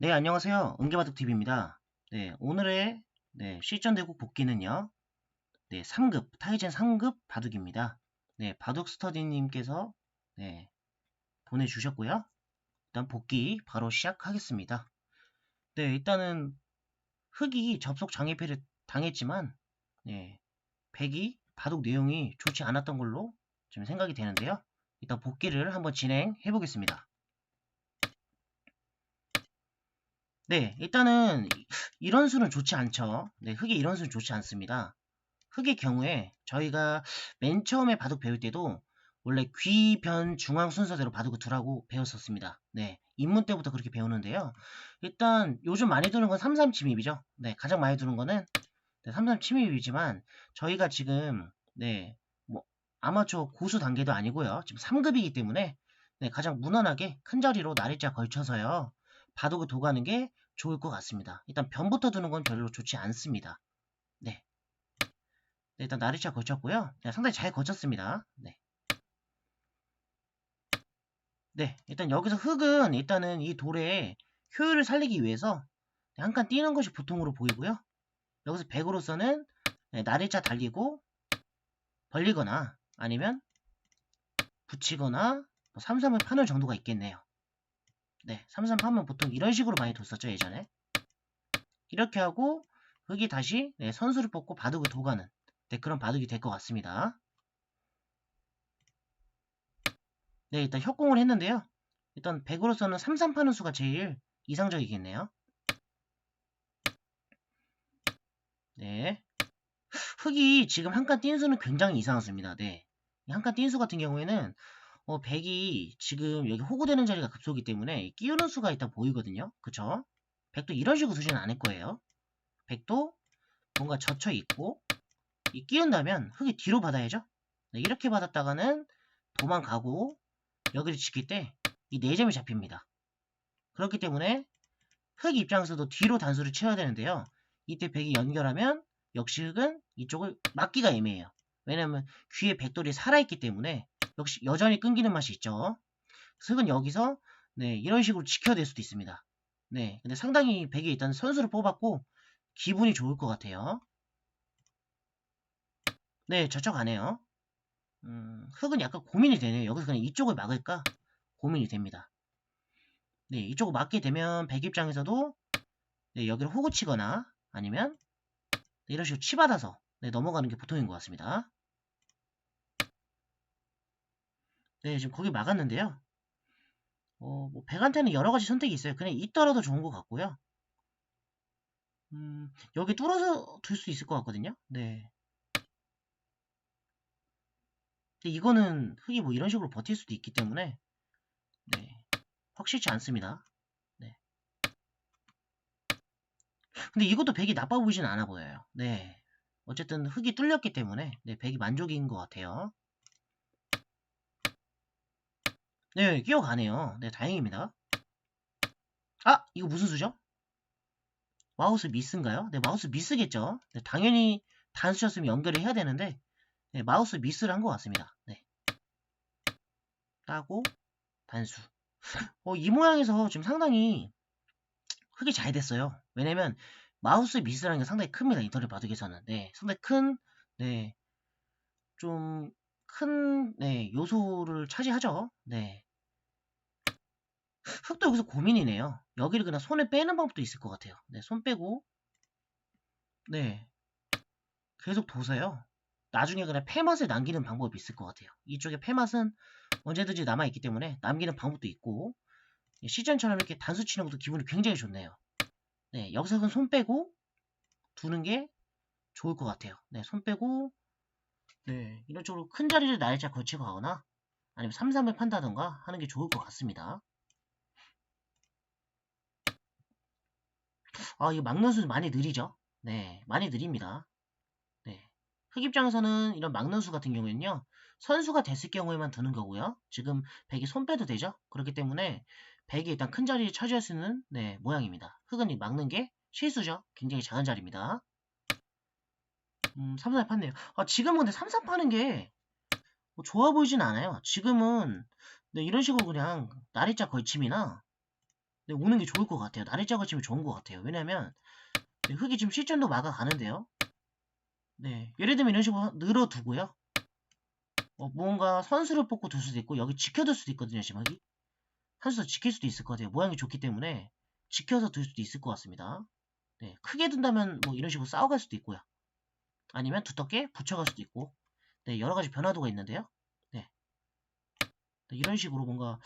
네, 안녕하세요. 은계바둑TV입니다. 네, 오늘의 네, 실전 대국 복귀는요. 네, 3급, 타이젠 3급 바둑입니다. 네, 바둑 스터디님께서 네, 보내주셨고요. 일단 복귀 바로 시작하겠습니다. 네, 일단은 흑이 접속 장애패를 당했지만 네, 백이 바둑 내용이 좋지 않았던 걸로 좀 생각이 되는데요. 일단 복귀를 한번 진행해 보겠습니다. 네, 일단은 이런 수는 좋지 않죠. 네, 흑의 이런 수는 좋지 않습니다. 흑의 경우에 저희가 맨 처음에 바둑 배울 때도 원래 귀, 변, 중앙 순서대로 바둑을 두라고 배웠었습니다. 네, 입문 때부터 그렇게 배우는데요. 일단 요즘 많이 두는 건 33 침입이죠. 네, 가장 많이 두는 거는 네, 33 침입이지만 저희가 지금 네, 뭐 아마추어 고수 단계도 아니고요. 지금 3급이기 때문에 네, 가장 무난하게 큰 자리로 날일자 걸쳐서요. 바둑을 도가는 게 좋을 것 같습니다. 일단 변부터 두는 건 별로 좋지 않습니다. 네. 네 일단 나리차 거쳤고요. 네, 상당히 잘 거쳤습니다. 네. 네, 일단 여기서 흙은 일단은 이 돌의 효율을 살리기 위해서 한칸 띄는 것이 보통으로 보이고요. 여기서 100으로서는 네, 나리차 달리고 벌리거나 아니면 붙이거나 뭐 삼삼을 파는 정도가 있겠네요. 네, 33파면 보통 이런 식으로 많이 뒀었죠, 예전에. 이렇게 하고 흙이 다시 네, 선수를 뽑고 바둑을 도가는 네, 그런 바둑이 될 것 같습니다. 네, 일단 협공을 했는데요. 일단 100으로서는 33 파는 수가 제일 이상적이겠네요. 네. 흙이 지금 한 칸 뛴 수는 굉장히 이상한 수입니다. 네. 한 칸 뛴 수 같은 경우에는 어, 100이 지금 여기 호구되는 자리가 급소이기 때문에 끼우는 수가 일단 보이거든요. 그쵸? 100도 이런 식으로 수지는 않을 거예요. 100도 뭔가 젖혀 있고 이 끼운다면 흙이 뒤로 받아야죠. 네, 이렇게 받았다가는 도망가고 여기를 지킬 때 이 4점이 잡힙니다. 그렇기 때문에 흙 입장에서도 뒤로 단수를 채워야 되는데요. 이때 100이 연결하면 역시 흙은 이쪽을 막기가 애매해요. 왜냐면 귀에 백돌이 살아있기 때문에 역시 여전히 끊기는 맛이 있죠. 흙은 여기서 네, 이런 식으로 지켜야될 수도 있습니다. 네, 근데 상당히 백이 일단 선수를 뽑았고 기분이 좋을 것 같아요. 네, 저쪽 가네요. 음, 흙은 약간 고민이 되네요. 여기서 그냥 이쪽을 막을까 고민이 됩니다. 네, 이쪽을 막게 되면 백 입장에서도 네, 여기를 호구 치거나 아니면 네, 이런 식으로 치받아서 네, 넘어가는 게 보통인 것 같습니다. 네, 지금 거기 막았는데요. 어, 뭐 백한테는 여러 가지 선택이 있어요. 그냥 있더라도 좋은 것 같고요. 음, 여기 뚫어서 둘 수 있을 것 같거든요. 네. 근데 이거는 흙이 뭐 이런 식으로 버틸 수도 있기 때문에 네, 확실치 않습니다. 네. 근데 이것도 백이 나빠 보이지는 않아 보여요. 네. 어쨌든 흙이 뚫렸기 때문에 네, 백이 만족인 것 같아요. 네, 끼어가네요. 네, 다행입니다. 아, 이거 무슨 수죠? 마우스 미스인가요? 네, 마우스 미스겠죠? 네, 당연히 단수였으면 연결을 해야 되는데 네, 마우스 미스를 한 것 같습니다. 네. 따고 단수. 어, 이 모양에서 지금 상당히 흙이 잘 됐어요. 왜냐면 마우스 미스라는 게 상당히 큽니다. 인터넷 바둑에서는. 네, 상당히 큰, 네, 좀 큰, 네, 요소를 차지하죠. 네. 흙도 여기서 고민이네요. 여기를 그냥 손에 빼는 방법도 있을 것 같아요. 네, 손 빼고 네 계속 둬서요. 나중에 그냥 폐맛을 남기는 방법이 있을 것 같아요. 이쪽에 폐맛은 언제든지 남아있기 때문에 남기는 방법도 있고 시전처럼 이렇게 단수 치는 것도 기분이 굉장히 좋네요. 네, 여기서 그냥 손 빼고 두는 게 좋을 것 같아요. 네, 손 빼고 네, 이런 쪽으로 큰 자리를 날짜 거치고 하거나 아니면 3, 3을 판다던가 하는 게 좋을 것 같습니다. 아, 이거 막는 수 많이 느리죠? 네, 많이 느립니다. 네. 흑 입장에서는 이런 막는 수 같은 경우에는요, 선수가 됐을 경우에만 드는 거고요. 지금 백이 손 빼도 되죠? 그렇기 때문에 백이 일단 큰 자리를 차지할 수 있는 네, 모양입니다. 흑은 막는 게 실수죠. 굉장히 작은 자리입니다. 음, 3사 팠네요. 아, 지금은 근데 3사 파는 게 뭐 좋아 보이진 않아요. 지금은 네, 이런 식으로 그냥 나리자 걸침이나 네, 오는 게 좋을 것 같아요. 나래자가 치면 좋은 것 같아요. 왜냐면 네, 흙이 지금 실전도 막아가는데요. 네, 예를 들면 이런 식으로 늘어두고요. 어, 뭔가 선수를 뽑고 둘 수도 있고 여기 지켜둘 수도 있거든요. 지금 여기 선수 지킬 수도 있을 것 같아요. 모양이 좋기 때문에 지켜서 둘 수도 있을 것 같습니다. 네, 크게 둔다면 뭐 이런 식으로 싸워갈 수도 있고요. 아니면 두텁게 붙여갈 수도 있고 네, 여러 가지 변화도가 있는데요. 네. 네, 이런 식으로 뭔가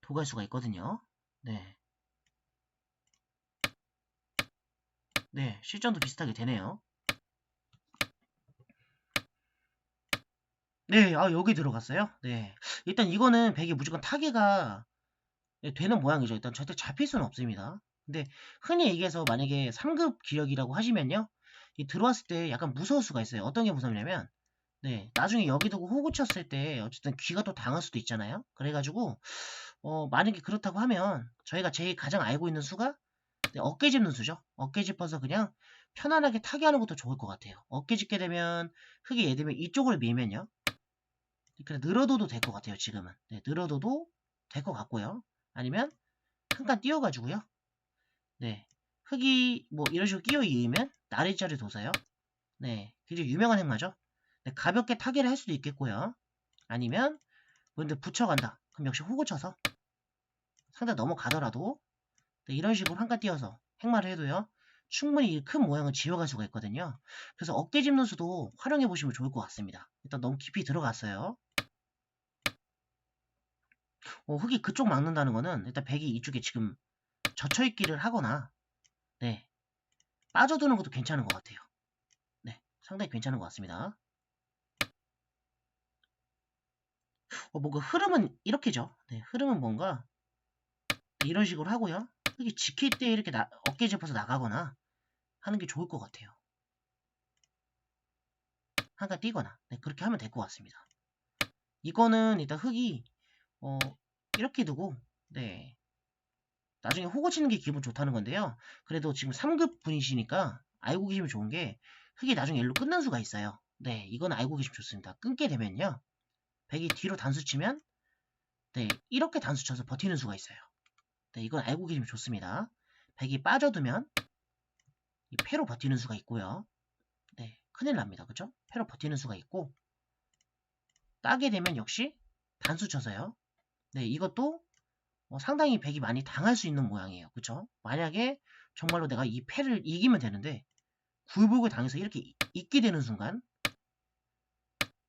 도갈 수가 있거든요. 네. 네, 실전도 비슷하게 되네요. 네, 아, 여기 들어갔어요. 네. 일단 이거는 백이 무조건 타개가 네, 되는 모양이죠. 일단 절대 잡힐 수는 없습니다. 근데 흔히 얘기해서 만약에 3급 기력이라고 하시면요. 이 들어왔을 때 약간 무서울 수가 있어요. 어떤 게 무섭냐면 네, 나중에 여기 두고 호구 쳤을 때 어쨌든 귀가 또 당할 수도 있잖아요. 그래가지고 어, 만약에 그렇다고 하면 저희가 제일 가장 알고 있는 수가 네, 어깨 짚는 수죠. 어깨 짚어서 그냥 편안하게 타게 하는 것도 좋을 것 같아요. 어깨 짚게 되면 흙이 예를 들면 이쪽을 밀면요. 그냥 늘어둬도 될 것 같아요. 지금은. 네, 늘어둬도 될 것 같고요. 아니면 한칸 띄워가지고요. 네, 흙이 뭐 이런 식으로 끼어 이으면 나리자리 둬서요. 네, 굉장히 유명한 행마죠. 네, 가볍게 타개를 할 수도 있겠고요. 아니면 근데 붙여간다. 그럼 역시 호구 쳐서 상대 넘어가더라도 네, 이런 식으로 한칸 띄어서 행마를 해도요. 충분히 이 큰 모양을 지워갈 수가 있거든요. 그래서 어깨 짚는 수도 활용해 보시면 좋을 것 같습니다. 일단 너무 깊이 들어갔어요. 어, 흙이 그쪽 막는다는 거는 일단 백이 이쪽에 지금 젖혀있기를 하거나 네 빠져드는 것도 괜찮은 것 같아요. 네 상당히 괜찮은 것 같습니다. 어, 뭔가 흐름은 이렇게죠. 네, 흐름은 뭔가 이런 식으로 하고요. 흙이 지킬 때 이렇게 나, 어깨 짚어서 나가거나 하는 게 좋을 것 같아요. 한칸 띄거나 네, 그렇게 하면 될 것 같습니다. 이거는 일단 흙이 어, 이렇게 두고 네 나중에 호구 치는 게 기분 좋다는 건데요. 그래도 지금 3급 분이시니까 알고 계시면 좋은 게 흙이 나중에 일로 끝난 수가 있어요. 네 이건 알고 계시면 좋습니다. 끊게 되면요. 백이 뒤로 단수 치면 네 이렇게 단수 쳐서 버티는 수가 있어요. 네 이건 알고 계시면 좋습니다. 백이 빠져두면 이 패로 버티는 수가 있고요. 네 큰일 납니다. 그죠? 패로 버티는 수가 있고 따게 되면 역시 단수 쳐서요. 네, 이것도 어, 상당히 백이 많이 당할 수 있는 모양이에요. 그쵸? 만약에 정말로 내가 이 패를 이기면 되는데 굴복을 당해서 이렇게 이- 있게 되는 순간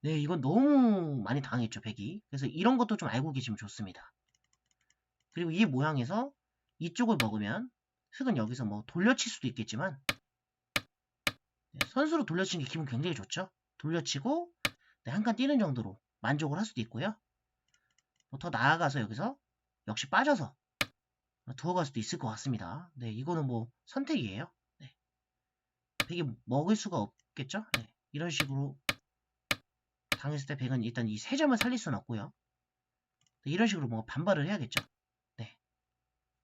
네, 이건 너무 많이 당했죠, 백이. 그래서 이런 것도 좀 알고 계시면 좋습니다. 그리고 이 모양에서 이쪽을 먹으면 흙은 여기서 뭐 돌려칠 수도 있겠지만 네, 선수로 돌려치는 게 기분 굉장히 좋죠. 돌려치고 네, 한칸 뛰는 정도로 만족을 할 수도 있고요. 뭐 더 나아가서 여기서 역시 빠져서 두어갈 수도 있을 것 같습니다. 네, 이거는 뭐 선택이에요. 네. 백이 먹을 수가 없겠죠? 네, 이런 식으로 당했을 때 백은 일단 이 세 점을 살릴 수는 없고요. 네, 이런 식으로 뭐 반발을 해야겠죠?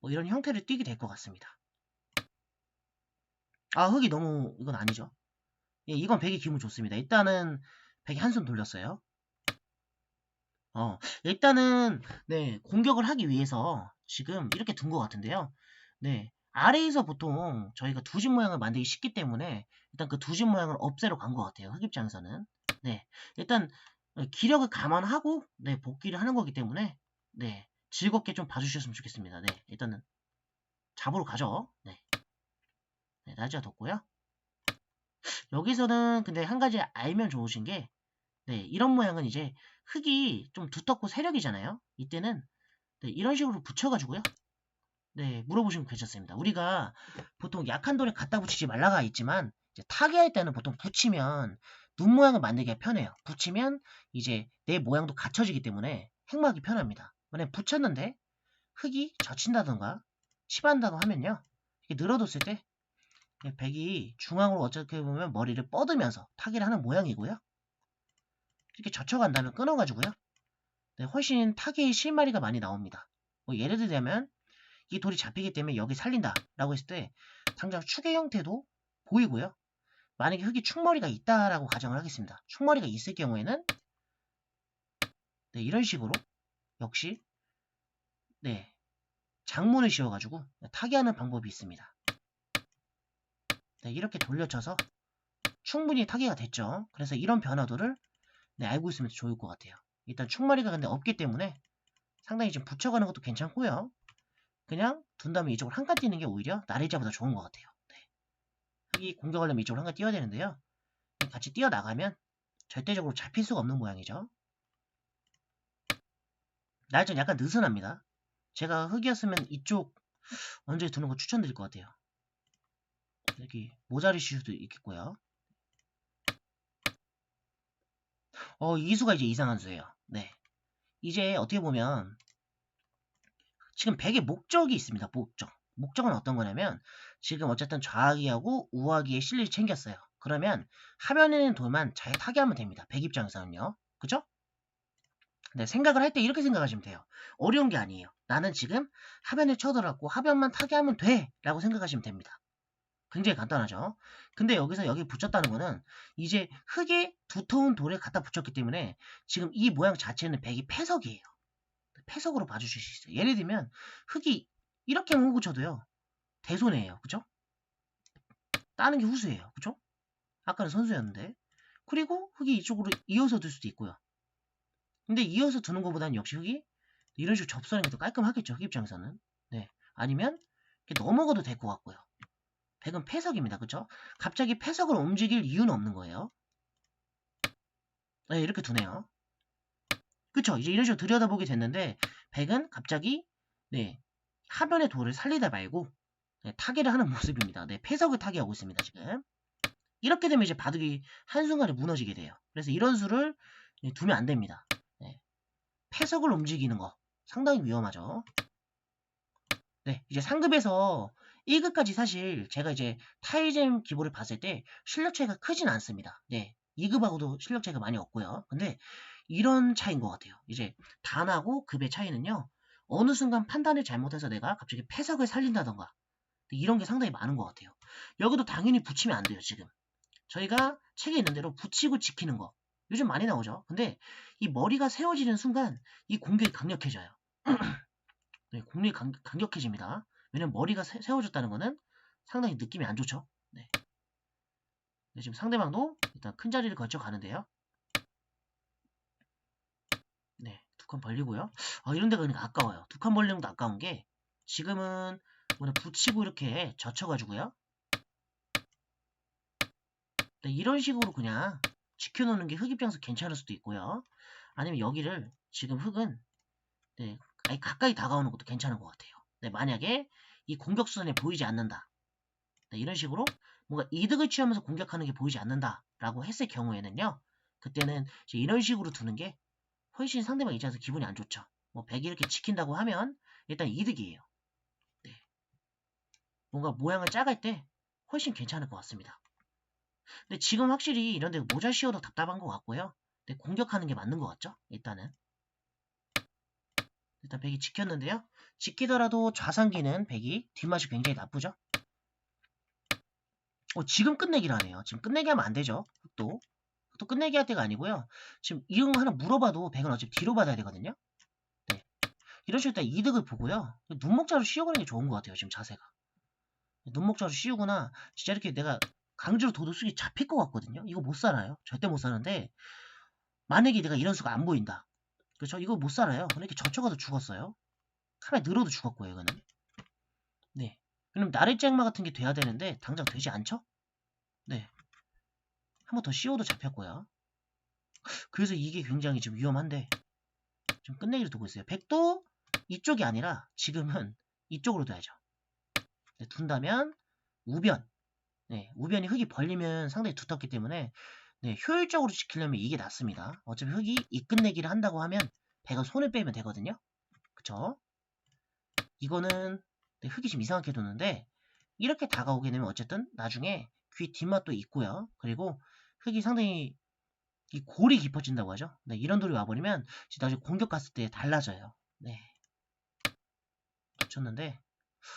네. 뭐 이런 형태를 띠게 될 것 같습니다. 아, 흙이 너무 이건 아니죠. 예, 이건 백이 기분 좋습니다. 일단은 백이 한손 돌렸어요. 어, 일단은, 네, 공격을 하기 위해서 지금 이렇게 둔 것 같은데요. 네, 아래에서 보통 저희가 두집 모양을 만들기 쉽기 때문에 일단 그 두 집 모양을 없애러 간 것 같아요. 흑 입장에서는. 네, 일단 기력을 감안하고, 네, 복귀를 하는 거기 때문에, 네, 즐겁게 좀 봐주셨으면 좋겠습니다. 네, 일단은 잡으러 가죠. 네, 네 날짜 뒀고요. 여기서는 근데 한 가지 알면 좋으신 게, 네, 이런 모양은 이제 흙이 좀 두텁고 세력이잖아요. 이때는 네, 이런 식으로 붙여가지고요. 네, 물어보시면 괜찮습니다. 우리가 보통 약한 돌에 갖다 붙이지 말라가 있지만 이제 타개할 때는 보통 붙이면 눈 모양을 만들기가 편해요. 붙이면 이제 내 모양도 갖춰지기 때문에 행마하기 편합니다. 만약에 붙였는데 흙이 젖힌다던가 심한다고 하면요. 이렇게 늘어뒀을 때 백이 중앙으로 어떻게 보면 머리를 뻗으면서 타개를 하는 모양이고요. 이렇게 젖혀간다면 끊어가지고요. 네, 훨씬 타개의 실마리가 많이 나옵니다. 뭐 예를 들자면 이 돌이 잡히기 때문에 여기 살린다 라고 했을 때 당장 축의 형태도 보이고요. 만약에 흙이 축머리가 있다라고 가정을 하겠습니다. 축머리가 있을 경우에는 네, 이런 식으로 역시 네 장문을 씌워가지고 타개하는 방법이 있습니다. 네, 이렇게 돌려쳐서 충분히 타개가 됐죠. 그래서 이런 변화도를 네, 알고 있으면 좋을 것 같아요. 일단 충마리가 근데 없기 때문에 상당히 좀 붙여가는 것도 괜찮고요. 그냥 둔 다음에 이쪽으로 한칸 뛰는 게 오히려 나레이자보다 좋은 것 같아요. 네. 흑이 공격하려면 이쪽으로 한칸 뛰어야 되는데요. 같이 뛰어나가면 절대적으로 잡힐 수가 없는 모양이죠. 날전 약간 느슨합니다. 제가 흑이었으면 이쪽 먼저 두는 거 추천드릴 것 같아요. 여기 모자리실 수도 있겠고요. 어, 이 수가 이제 이상한 수예요. 네. 이제 어떻게 보면 지금 100의 목적이 있습니다. 목적. 목적은 어떤 거냐면 지금 어쨌든 좌하기하고 우하기에 실리를 챙겼어요. 그러면 화면에 있는 돌만 잘 타개하면 됩니다. 100 입장에서는요. 그죠? 네, 생각을 할 때 이렇게 생각하시면 돼요. 어려운 게 아니에요. 나는 지금 화면을 쳐들었고 화면만 타개하면 돼 라고 생각하시면 됩니다. 굉장히 간단하죠. 근데 여기서 여기 붙였다는 거는 이제 흙에 두터운 돌을 갖다 붙였기 때문에 지금 이 모양 자체는 백이 패석이에요. 패석으로 봐주실 수 있어요. 예를 들면 흙이 이렇게 못 붙여도요. 대손해예요. 그죠? 따는 게 후수예요. 그죠? 아까는 선수였는데 그리고 흙이 이쪽으로 이어서 둘 수도 있고요. 근데 이어서 두는 것보다는 역시 흙이 이런 식으로 접선하는 게 더 깔끔하겠죠. 흙 입장에서는. 네. 아니면 넘어가도 될 것 같고요. 백은 패석입니다. 그쵸? 갑자기 패석을 움직일 이유는 없는 거예요. 네, 이렇게 두네요. 그쵸? 이제 이런 식으로 들여다보게 됐는데 백은 갑자기 네 하변의 돌을 살리다 말고 네, 타개를 하는 모습입니다. 네, 패석을 타개하고 있습니다. 지금. 이렇게 되면 이제 바둑이 한순간에 무너지게 돼요. 그래서 이런 수를 네, 두면 안 됩니다. 네. 패석을 움직이는 거 상당히 위험하죠. 네, 이제 상급에서 1급까지 사실 제가 이제 타이젠 기보를 봤을 때 실력 차이가 크진 않습니다. 네. 2급하고도 실력 차이가 많이 없고요. 근데 이런 차이인 것 같아요. 이제 단하고 급의 차이는요. 어느 순간 판단을 잘못해서 내가 갑자기 패석을 살린다던가 이런 게 상당히 많은 것 같아요. 여기도 당연히 붙이면 안 돼요. 지금 저희가 책에 있는 대로 붙이고 지키는 거 요즘 많이 나오죠. 근데 이 머리가 세워지는 순간 이 공격이 강력해져요. 네, 공격이 강, 강력해집니다. 왜냐면 머리가 세, 워졌다는 거는 상당히 느낌이 안 좋죠. 네. 네, 지금 상대방도 일단 큰 자리를 걸쳐 가는데요. 네, 두 칸 벌리고요. 아, 이런 데가 그러니까 아까워요. 두 칸 벌리는 것도 아까운 게 지금은 뭐냐 붙이고 이렇게 젖혀가지고요. 네, 이런 식으로 그냥 지켜놓는 게 흙 입장에서 괜찮을 수도 있고요. 아니면 여기를 지금 흙은 네, 아예 가까이 다가오는 것도 괜찮은 것 같아요. 네, 만약에 이 공격 수단이 보이지 않는다. 네, 이런 식으로 뭔가 이득을 취하면서 공격하는 게 보이지 않는다라고 했을 경우에는요. 그때는 이런 식으로 두는 게 훨씬 상대방 입장에서 기분이 안 좋죠. 뭐 100 이렇게 지킨다고 하면 일단 이득이에요. 네. 뭔가 모양을 짜갈 때 훨씬 괜찮을 것 같습니다. 근데 지금 확실히 이런 데 모자 씌워도 답답한 것 같고요. 네, 공격하는 게 맞는 것 같죠? 일단은. 일단 100이 지켰는데요. 지키더라도 좌상기는 100이 뒷맛이 굉장히 나쁘죠? 어, 지금 끝내기를 하네요. 지금 끝내기 하면 안 되죠. 또. 또 끝내기 할 때가 아니고요. 지금 거 하나 물어봐도 100은 어차피 뒤로 받아야 되거든요. 네. 이런 식으로 일단 이득을 보고요. 눈목자로 씌워가는 게 좋은 것 같아요. 지금 자세가. 눈목자로 씌우거나 진짜 이렇게 내가 강제로 도둑수기 잡힐 것 같거든요. 이거 못 살아요. 절대 못 사는데 만약에 내가 이런 수가 안 보인다. 그렇죠? 이거 못 살아요. 이렇게 젖혀가도 죽었어요. 카메라 늘어도 죽었고요, 이거는. 네. 그럼 나래짱마 같은 게 돼야 되는데 당장 되지 않죠? 네. 한 번 더 씌워도 잡혔고요. 그래서 이게 굉장히 좀 위험한데 좀 끝내기를 두고 있어요. 백도 이쪽이 아니라 지금은 이쪽으로 둬야죠. 네, 둔다면 우변. 네, 우변이 흙이 벌리면 상당히 두텁기 때문에 네, 효율적으로 지키려면 이게 낫습니다. 어차피 흙이 이 끝내기를 한다고 하면 배가 손을 빼면 되거든요. 그쵸? 이거는 네, 흙이 좀 이상하게 두는데 이렇게 다가오게 되면 어쨌든 나중에 귀 뒷맛도 있고요. 그리고 흙이 상당히 이 골이 깊어진다고 하죠. 네, 이런 돌이 와버리면 나중에 공격 갔을 때 달라져요. 네. 붙였는데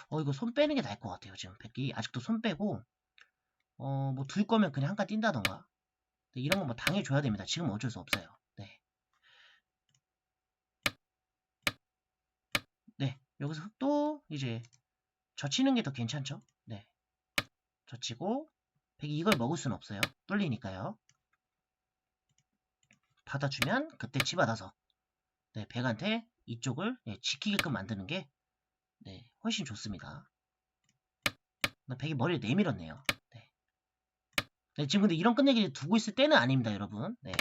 어 이거 손 빼는 게 나을 것 같아요. 지금 백기 아직도 손 빼고 어 뭐 둘 거면 그냥 한 칸 뛴다던가 네, 이런 거뭐 당해줘야 됩니다. 지금 어쩔 수 없어요. 네. 네. 여기서 흑도 이제 젖히는 게 더 괜찮죠? 네. 젖히고 백이 이걸 먹을 수는 없어요. 뚫리니까요. 받아주면 그때 치받아서 네, 백한테 이쪽을 네, 지키게끔 만드는 게 네, 훨씬 좋습니다. 나 백이 머리를 내밀었네요. 네. 네, 지금 근데 이런 끝내기 두고 있을 때는 아닙니다, 여러분. 네.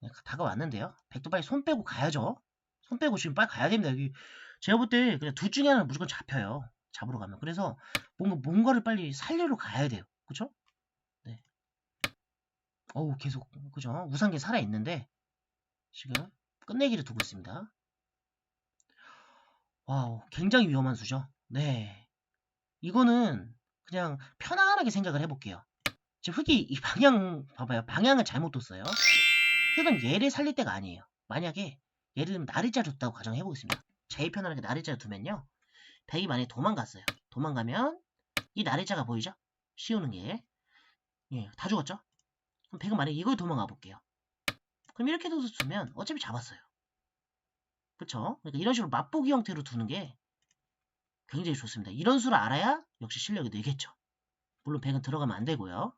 네, 다가왔는데요. 백도 빨리 손 빼고 가야죠. 손 빼고 지금 빨리 가야 됩니다. 여기 제가 볼 때 그냥 둘 중에 하나는 무조건 잡혀요. 잡으러 가면. 그래서 뭔가 뭔가를 빨리 살리러 가야 돼요. 그쵸? 네. 어우 계속 그죠? 우상계 살아 있는데 지금 끝내기를 두고 있습니다. 와우, 굉장히 위험한 수죠. 네. 이거는 그냥 편안하게 생각을 해볼게요. 지금 흑이 이 방향 봐봐요. 방향을 잘못 뒀어요. 흑은 얘를 살릴 때가 아니에요. 만약에 예를 들면 나리자 줬다고 가정해 보겠습니다. 제일 편안하게 나리자 두면요. 백이 만약에 도망갔어요. 도망가면 이 나리자가 보이죠? 씌우는 게. 예, 다 죽었죠? 그럼 백은 만약에 이걸 도망가 볼게요. 그럼 이렇게 둬서 두면 어차피 잡았어요. 그쵸? 그러니까 이런 식으로 맛보기 형태로 두는 게 굉장히 좋습니다. 이런 수를 알아야 역시 실력이 늘겠죠. 물론 백은 들어가면 안 되고요.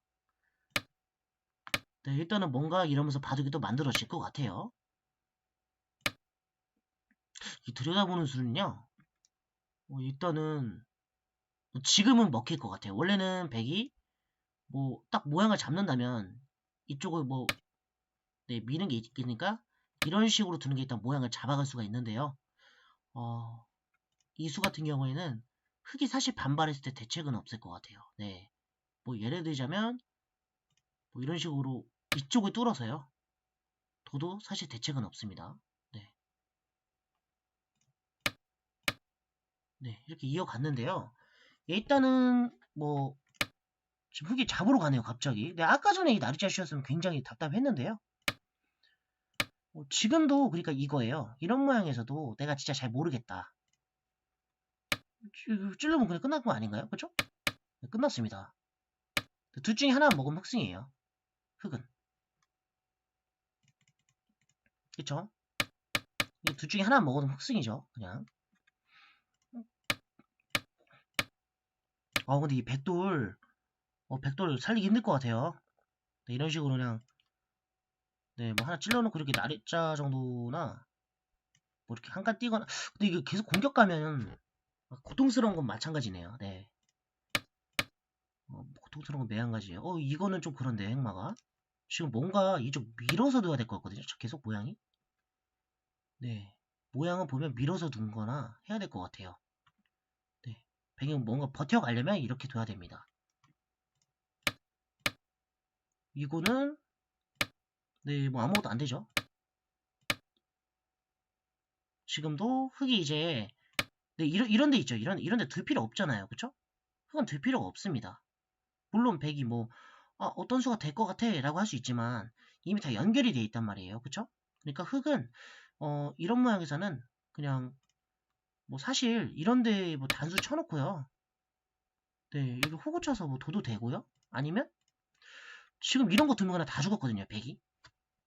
네, 일단은 뭔가 이러면서 바둑이 또 만들어질 것 같아요. 이 들여다보는 수는요. 어, 일단은 지금은 먹힐 것 같아요. 원래는 백이 뭐 딱 모양을 잡는다면 이쪽을 뭐 네, 미는 게 있으니까 이런 식으로 두는 게 일단 모양을 잡아갈 수가 있는데요. 어, 이 수 같은 경우에는 흙이 사실 반발했을 때 대책은 없을 것 같아요. 네. 뭐 예를 들자면 뭐 이런 식으로 이쪽을 뚫어서요. 둬도 사실 대책은 없습니다. 네. 네, 이렇게 이어갔는데요. 일단은 뭐 지금 흙이 잡으러 가네요, 갑자기. 네, 아까 전에 이 나르자 씨였으면 굉장히 답답했는데요. 어, 지금도 그러니까 이거예요. 이런 모양에서도 내가 진짜 잘 모르겠다. 찌- 찔러면 그냥 끝난 거 아닌가요? 그쵸? 네, 끝났습니다. 둘 중에 하나 먹으면 흑승이에요. 흑은. 그쵸? 이둘 중에 하나 먹어도 흑승이죠. 그냥. 아 근데 이 백돌 어 백돌 살리기 힘들 것 같아요. 네, 이런 식으로 그냥 네 뭐 하나 찔러놓고 이렇게 나리자 정도나 뭐 이렇게 한칸 띄거나 근데 이게 계속 공격 가면 고통스러운 건 마찬가지네요. 네. 어, 고통스러운 건 매한가지예요. 어 이거는 좀 그런데 행마가 지금 뭔가 이쪽 밀어서 둬야 될 것 같거든요. 저 계속 모양이. 네. 모양을 보면 밀어서 둔 거나 해야 될 것 같아요. 네. 배경 뭔가 버텨가려면 이렇게 둬야 됩니다. 이거는 네, 뭐 아무것도 안 되죠. 지금도 흙이 이제 네, 이런 이런 데 있죠. 이런 이런 데 둘 필요 없잖아요. 그쵸? 흙은 둘 필요가 없습니다. 물론 백이 뭐 아, 어떤 수가 될 것 같아 라고 할 수 있지만 이미 다 연결이 돼 있단 말이에요. 그쵸? 그러니까 흙은 어, 이런 모양에서는 그냥 뭐 사실 이런데 뭐 단수 쳐놓고요. 네, 이거 호구 쳐서 뭐 둬도 되고요. 아니면 지금 이런 거 두면 그냥 다 죽었거든요. 백이.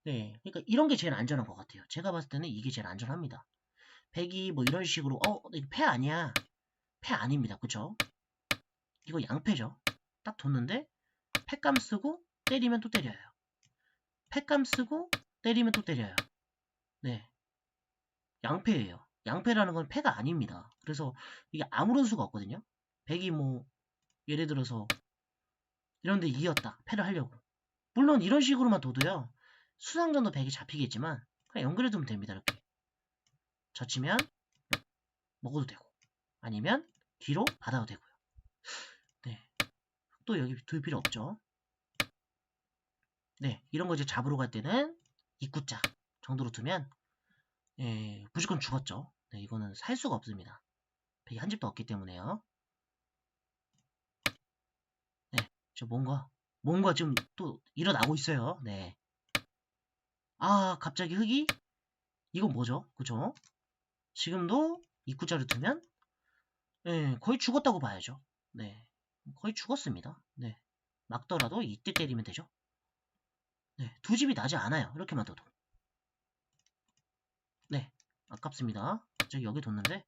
네, 그러니까 이런 게 제일 안전한 것 같아요. 제가 봤을 때는 이게 제일 안전합니다. 백이 뭐 이런 식으로 어, 이거 패 아니야. 패 아닙니다. 그쵸? 이거 양패죠. 딱 뒀는데 패감 쓰고 때리면 또 때려요. 패감 쓰고 때리면 또 때려요. 네. 양패예요. 양패라는 건 패가 아닙니다. 그래서 이게 아무런 수가 없거든요. 백이 뭐 예를 들어서 이런데 이었다. 패를 하려고. 물론 이런 식으로만 둬도요. 수상전도 백이 잡히겠지만 그냥 연결해 두면 됩니다. 이렇게. 젖히면 먹어도 되고 아니면 뒤로 받아도 되고요. 네. 또 여기 둘 필요 없죠. 네. 이런 거 이제 잡으러 갈 때는 입구자 정도로 두면 예, 무조건 죽었죠. 네, 이거는 살 수가 없습니다. 백이 한 집도 없기 때문에요. 네, 저 뭔가, 뭔가 지금 또 일어나고 있어요. 네. 아, 갑자기 흙이? 이건 뭐죠? 그죠? 지금도 입구자를 두면, 예, 거의 죽었다고 봐야죠. 네. 거의 죽었습니다. 네. 막더라도 이때 때리면 되죠. 네, 두 집이 나지 않아요. 이렇게만 둬도. 네, 아깝습니다. 갑자기 여기 뒀는데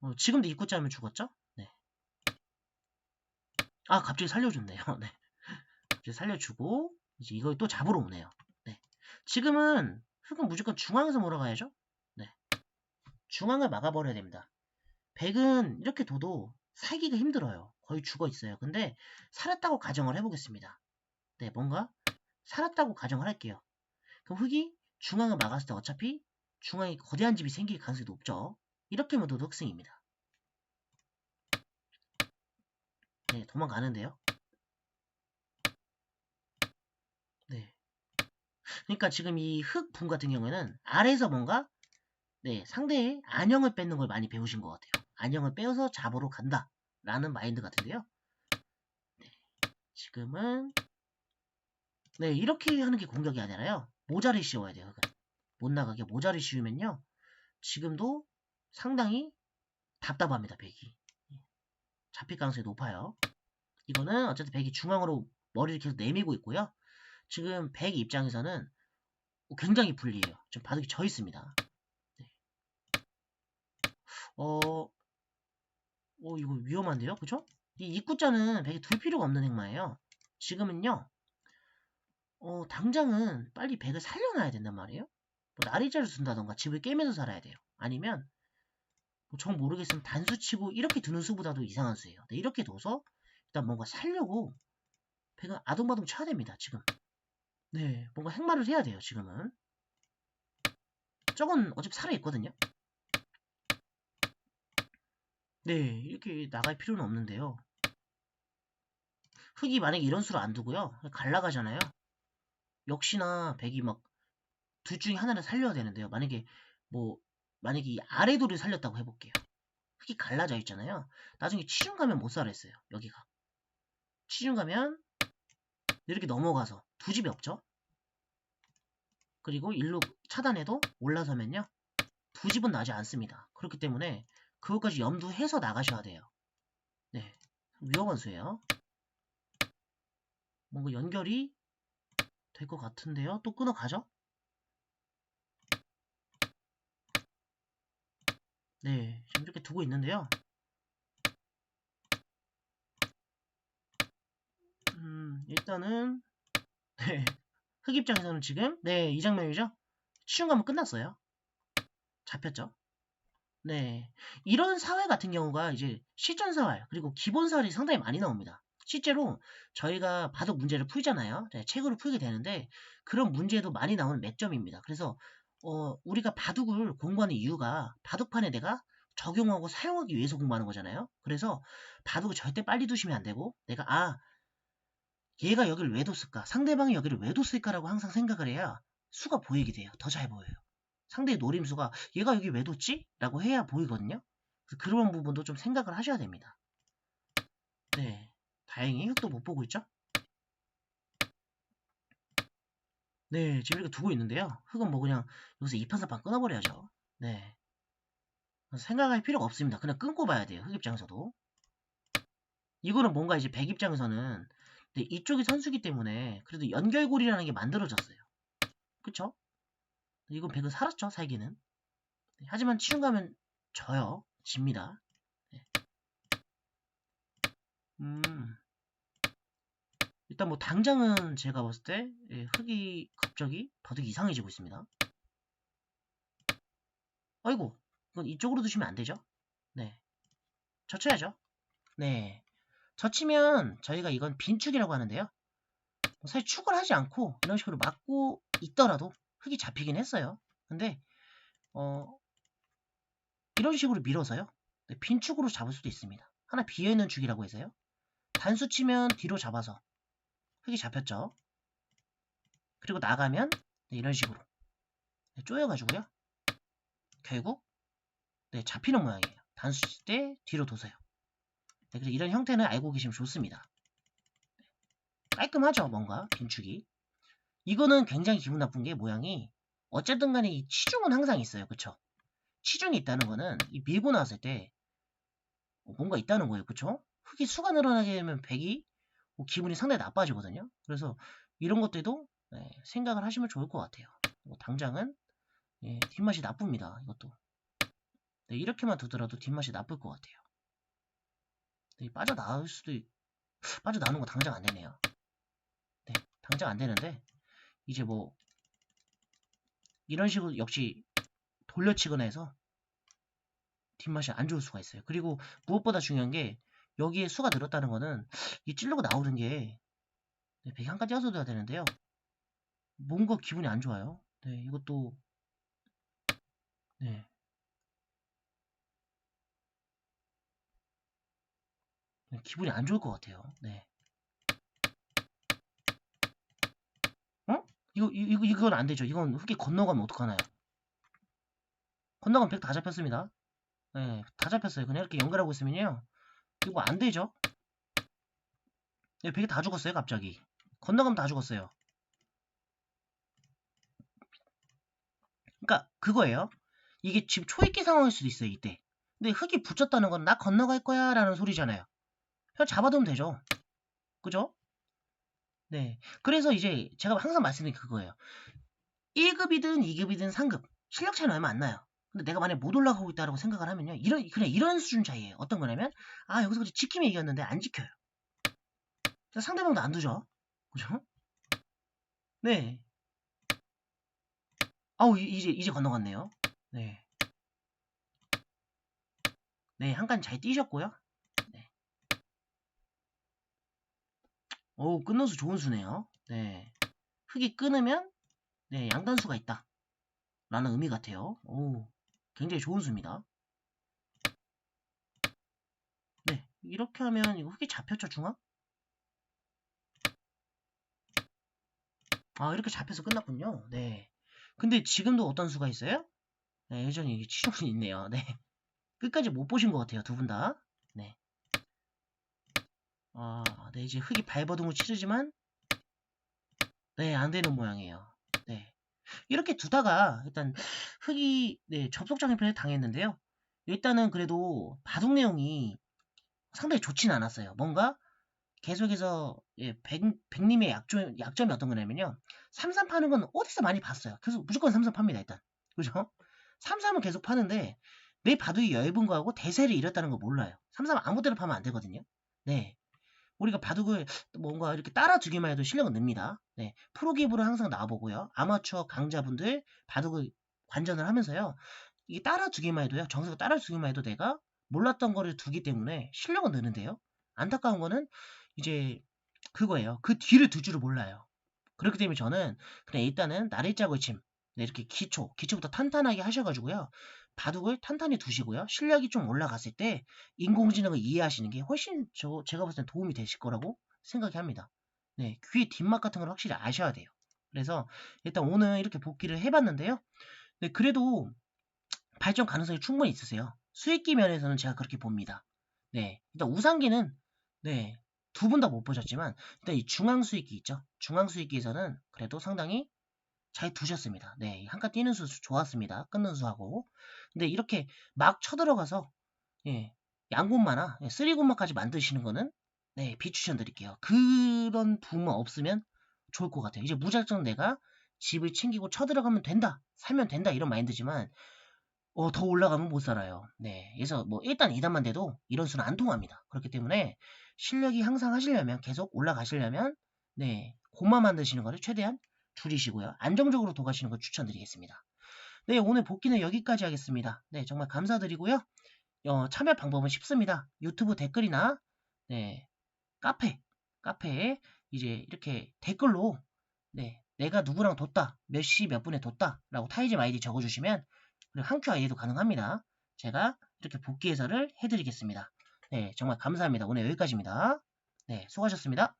어, 지금도 입구자면 죽었죠? 네. 아, 갑자기 살려줬네요. 네. 갑자기 살려주고, 이제 이걸 또 잡으러 오네요. 네. 지금은 흙은 무조건 중앙에서 몰아가야죠? 네. 중앙을 막아버려야 됩니다. 백은 이렇게 둬도 살기가 힘들어요. 거의 죽어 있어요. 근데 살았다고 가정을 해보겠습니다. 네, 뭔가 살았다고 가정을 할게요. 그럼 흙이 중앙을 막았을 때 어차피 중앙에 거대한 집이 생길 가능성이 높죠. 이렇게 하면 둬도 흑승입니다. 네, 도망가는데요. 네. 그러니까 지금 이흑분 같은 경우에는 아래에서 뭔가 네, 상대의 안형을 뺏는 걸 많이 배우신 것 같아요. 안형을 빼어서 잡으러 간다. 라는 마인드 같은데요. 네, 지금은 네, 이렇게 하는 게 공격이 아니라요. 모자를 씌워야 돼요. 못 나가게 모자를 씌우면요. 지금도 상당히 답답합니다. 백이. 잡힐 가능성이 높아요. 이거는 어쨌든 백이 중앙으로 머리를 계속 내밀고 있고요. 지금 백 입장에서는 굉장히 불리해요. 좀 바둑이 져 있습니다. 네. 어, 어, 이거 위험한데요? 그죠? 이 입구자는 백이 둘 필요가 없는 행마예요. 지금은요, 어, 당장은 빨리 백을 살려놔야 된단 말이에요. 뭐 나리자를 준다던가 집을 깨면서 살아야 돼요. 아니면 뭐 정 모르겠으면 단수 치고 이렇게 두는 수보다도 이상한 수예요. 네, 이렇게 둬서 일단 뭔가 살려고 백은 아동바동 쳐야 됩니다. 지금. 네, 뭔가 행마를 해야 돼요. 지금은. 저건 어차피 살아있거든요. 네, 이렇게 나갈 필요는 없는데요. 흙이 만약에 이런 수로 안 두고요. 갈라가잖아요. 역시나 백이 막 둘 중에 하나를 살려야 되는데요. 만약에 뭐 만약에 이 아래도를 살렸다고 해볼게요. 흙이 갈라져 있잖아요. 나중에 치중 가면 못 살아있어요. 여기가. 치중 가면 이렇게 넘어가서 두 집이 없죠. 그리고 일로 차단해도 올라서면요. 두 집은 나지 않습니다. 그렇기 때문에 그것까지 염두해서 나가셔야 돼요. 네. 위험한 수예요. 뭔가 연결이 될 것 같은데요. 또 끊어가죠? 네. 지금 이렇게 두고 있는데요. 음, 일단은 네. 흑 입장에서는 지금 네, 이 장면이죠. 치중감은 끝났어요. 잡혔죠. 네. 이런 사활 같은 경우가 이제 실전 사활, 그리고 기본 사활이 상당히 많이 나옵니다. 실제로 저희가 바둑 문제를 풀잖아요. 네, 책으로 풀게 되는데 그런 문제도 많이 나오는 맥점입니다. 그래서 어, 우리가 바둑을 공부하는 이유가 바둑판에 내가 적용하고 사용하기 위해서 공부하는 거잖아요. 그래서 바둑을 절대 빨리 두시면 안 되고 내가 아 얘가 여기를 왜 뒀을까? 상대방이 여기를 왜 뒀을까라고 항상 생각을 해야 수가 보이게 돼요. 더 잘 보여요. 상대의 노림수가 얘가 여기 왜 뒀지? 라고 해야 보이거든요. 그런 부분도 좀 생각을 하셔야 됩니다. 네. 다행히 흙도 못 보고 있죠? 네, 지금 이렇게 두고 있는데요. 흙은 뭐 그냥 여기서 이판사판 끊어버려야죠. 네. 생각할 필요가 없습니다. 그냥 끊고 봐야 돼요. 흙 입장에서도. 이거는 뭔가 이제 백 입장에서는 네, 이쪽이 선수기 때문에 그래도 연결고리라는 게 만들어졌어요. 그쵸? 이건 백은 살았죠, 살기는. 네, 하지만 치중 가면 져요. 집니다. 네. 음. 일단 뭐 당장은 제가 봤을 때 예, 흙이 갑자기 바둑이 이상해지고 있습니다. 아이고, 이건 이쪽으로 두시면 안 되죠? 네. 젖혀야죠. 네. 젖히면 저희가 이건 빈축이라고 하는데요. 뭐 사실 축을 하지 않고 이런 식으로 막고 있더라도 흙이 잡히긴 했어요. 근데 어 이런 식으로 밀어서요. 네, 빈축으로 잡을 수도 있습니다. 하나 비어있는 축이라고 해서요. 단수 치면 뒤로 잡아서 흙이 잡혔죠. 그리고 나가면 네, 이런 식으로 네, 쪼여가지고요. 결국 네, 잡히는 모양이에요. 단수 칠 때 뒤로 도서요. 네, 그래서 이런 형태는 알고 계시면 좋습니다. 깔끔하죠, 뭔가 빈축이. 이거는 굉장히 기분 나쁜 게 모양이 어쨌든 간에 이 치중은 항상 있어요. 그쵸? 치중이 있다는 거는 이 밀고 나왔을 때 뭔가 있다는 거예요. 그쵸? 흙이 수가 늘어나게 되면 백이 뭐 기분이 상당히 나빠지거든요. 그래서 이런 것들도 네, 생각을 하시면 좋을 것 같아요. 뭐 당장은 예, 뒷맛이 나쁩니다. 이것도. 네, 이렇게만 두더라도 뒷맛이 나쁠 것 같아요. 네, 빠져나올 수도 있... 빠져나오는 거 당장 안 되네요. 네, 당장 안 되는데 이제 뭐 이런 식으로 역시 돌려치거나 해서 뒷맛이 안 좋을 수가 있어요. 그리고 무엇보다 중요한 게 여기에 수가 늘었다는 거는 이 찌르고 나오는 게 네, 100한까지 해서둬야 되는데요. 뭔가 기분이 안 좋아요. 네, 이것도 네. 네, 기분이 안 좋을 것 같아요. 네. 어? 이거, 이거, 이건 안 되죠. 이건 흙이 건너가면 어떡하나요? 건너가면 100 다 잡혔습니다. 네, 다 잡혔어요. 그냥 이렇게 연결하고 있으면요. 이거 안 되죠? 네, 100이 다 죽었어요, 갑자기. 건너가면 다 죽었어요. 그러니까 그거예요. 이게 지금 초입기 상황일 수도 있어요, 이때. 근데 흙이 붙였다는 건 나 건너갈 거야 라는 소리잖아요. 그냥 잡아두면 되죠. 그죠? 네. 그래서 이제 제가 항상 말씀드린 그거예요. 1급이든 2급이든 3급. 실력 차이는 얼마 안 나요. 근데 내가 만약에 못 올라가고 있다고 생각을 하면요. 이런, 그냥 이런 수준 차이예요. 어떤 거냐면, 아, 여기서 그치 지키면 이겼는데 안 지켜요. 상대방도 안 두죠. 그죠? 네. 아우, 이- 이제, 이제 건너갔네요. 네. 네, 한 칸 잘 뛰셨고요. 네. 오, 끊어수 좋은 수네요. 네. 흙이 끊으면, 네, 양단수가 있다. 라는 의미 같아요. 오, 굉장히 좋은 수입니다. 네, 이렇게 하면 이거 흙이 잡혔죠, 중앙? 아, 이렇게 잡혀서 끝났군요. 네. 근데 지금도 어떤 수가 있어요? 네, 여전히 치종이 있네요. 네. 끝까지 못 보신 것 같아요, 두 분 다. 네. 아, 네, 이제 흙이 발버둥을 치르지만, 네, 안 되는 모양이에요. 네. 이렇게 두다가, 일단, 흙이, 네, 접속장애 편에 당했는데요. 일단은 그래도 바둑 내용이 상당히 좋진 않았어요. 뭔가, 계속해서, 예, 백, 백님의 약점, 약점이 어떤 거냐면요. 3-3 파는 건 어디서 많이 봤어요. 그래서 무조건 3-3 팝니다, 일단. 그죠? 3-3은 계속 파는데, 내 바둑이 얇은 거하고 대세를 잃었다는 거 몰라요. 3-3 아무 데나 파면 안 되거든요. 네. 우리가 바둑을 뭔가 이렇게 따라두기만 해도 실력은 늡니다. 네. 프로기브로 항상 나와보고요. 아마추어 강자분들 바둑을 관전을 하면서요. 이게 따라두기만 해도요. 정석을 따라두기만 해도 내가 몰랐던 거를 두기 때문에 실력은 느는데요. 안타까운 거는 이제 그거예요. 그 뒤를 두 줄을 몰라요. 그렇기 때문에 저는 그냥 일단은 나래자 걸침 네, 이렇게 기초, 기초부터 탄탄하게 하셔가지고요. 바둑을 탄탄히 두시고요. 실력이 좀 올라갔을 때 인공지능을 이해하시는 게 훨씬 저 제가 봤을 때 도움이 되실 거라고 생각이 합니다. 네, 귀의 뒷맛 같은 걸 확실히 아셔야 돼요. 그래서 일단 오늘 이렇게 복귀를 해봤는데요. 네, 그래도 발전 가능성이 충분히 있으세요. 수익기 면에서는 제가 그렇게 봅니다. 네, 일단 우상기는 네, 두 분 다 못 보셨지만 일단 이 중앙 수익기 있죠. 중앙 수익기에서는 그래도 상당히 잘 두셨습니다. 네, 한칸 뛰는 수 좋았습니다. 끊는 수하고. 근데 이렇게 막 쳐들어가서 예, 양곳마나 예, 쓰리곳마까지 만드시는 거는 네, 비추천 드릴게요. 그런 부분 없으면 좋을 것 같아요. 이제 무작정 내가 집을 챙기고 쳐들어가면 된다, 살면 된다 이런 마인드지만 어, 더 올라가면 못 살아요. 네, 그래서 뭐 일단 2단만 돼도 이런 수는 안 통합니다. 그렇기 때문에 실력이 항상 하시려면 계속 올라가시려면 네, 고마 만드시는 거를 최대한 줄이시고요. 안정적으로 도가시는 걸 추천드리겠습니다. 네, 오늘 복귀는 여기까지 하겠습니다. 네, 정말 감사드리고요. 어, 참여 방법은 쉽습니다. 유튜브 댓글이나 네, 카페, 카페에 이제 이렇게 댓글로 네, 내가 누구랑 뒀다, 몇 시 몇 분에 뒀다 라고 타이즘 아이디 적어주시면 그리고 한큐 아이디도 가능합니다. 제가 이렇게 복귀 해설을 해드리겠습니다. 네, 정말 감사합니다. 오늘 여기까지입니다. 네, 수고하셨습니다.